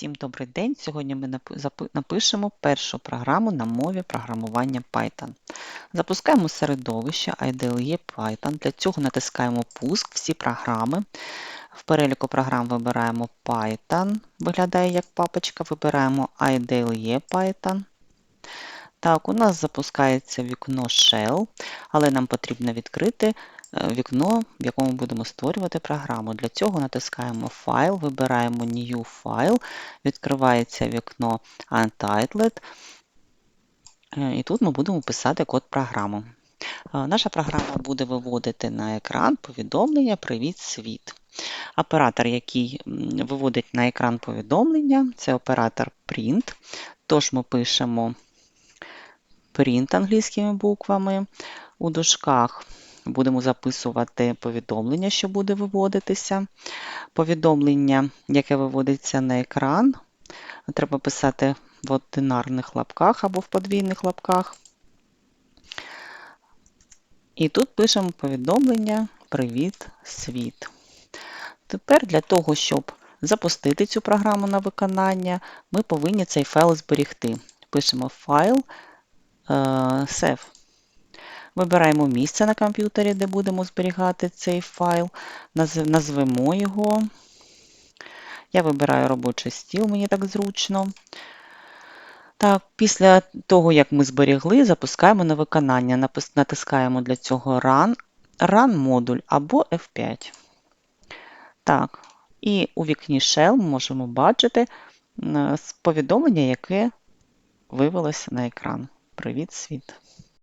Всім добрий день! Сьогодні ми напишемо першу програму на мові програмування Python. Запускаємо середовище IDLE Python. Для цього натискаємо Пуск, всі програми. В переліку програм вибираємо Python, виглядає як папочка, вибираємо IDLE Python. Так, у нас запускається вікно Shell, але нам потрібно відкрити вікно, в якому будемо створювати програму. Для цього натискаємо Файл, вибираємо New File, відкривається вікно Untitled, е, і тут ми будемо писати код програми. Е, Наша програма буде виводити на екран повідомлення Привіт, світ. Оператор, який виводить на екран повідомлення, це оператор print. Тож ми пишемо print англійськими буквами. У дужках будемо записувати повідомлення, що буде виводитися. Повідомлення, яке виводиться на екран, треба писати в одинарних лапках або в подвійних лапках. І тут пишемо повідомлення Привіт, світ. Тепер для того, щоб запустити цю програму на виконання, ми повинні цей файл зберегти. Пишемо файл е, Save. Вибираємо місце на комп'ютері, де будемо зберігати цей файл. Назвемо його. Я вибираю робочий стіл, мені так зручно. Так, після того, як ми зберігли, запускаємо на виконання. Натискаємо для цього Run, Run модуль або F5. Так, і у вікні Shell ми можемо бачити повідомлення, яке вивелося на екран. Привіт, світ!